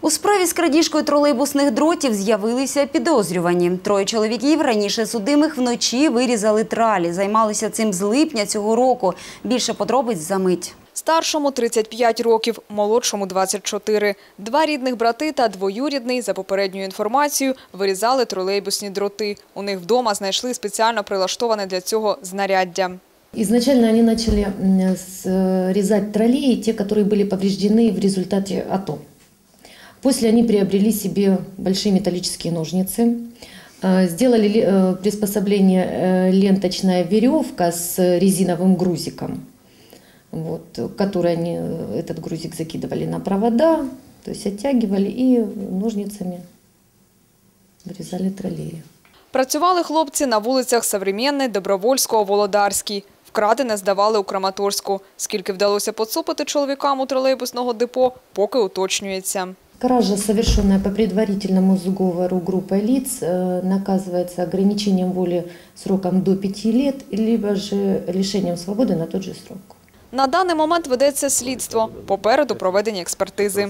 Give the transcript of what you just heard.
У справі з крадіжкою тролейбусних дротів з'явилися підозрювані. Троє чоловіків раніше судимих вночі вирізали тралі. Займалися цим з липня цього року. Більше подробиць за мить. Старшому 35 років, молодшому 24. Два рідних брати та двоюрідний, за попередньою інформацією, вирізали тролейбусні дроти. У них вдома знайшли спеціально прилаштоване для цього знаряддя. Изначально они начали м, срезать троллеи, те, которые были повреждены в результате АТО. После они приобрели себе большие металлические ножницы, э, сделали ли- э, приспособление э, ленточная веревка с резиновым грузиком, вот, который они, э, этот грузик закидывали на провода, то есть оттягивали и ножницами вырезали троллеи. Працювали хлопці на вулицях Современний, Добровольського, Володарський. Вкрадене здавали у Краматорську. Скільки вдалося поцупити чоловікам у тролейбусного депо, поки уточнюється. Кража, совершенная по предварительному сговору группой лиц, э, наказывается ограничением воли сроком до 5 лет, либо же лишением свободы на тот же срок. На даний момент ведеться слідство. Попереду проведені експертизи.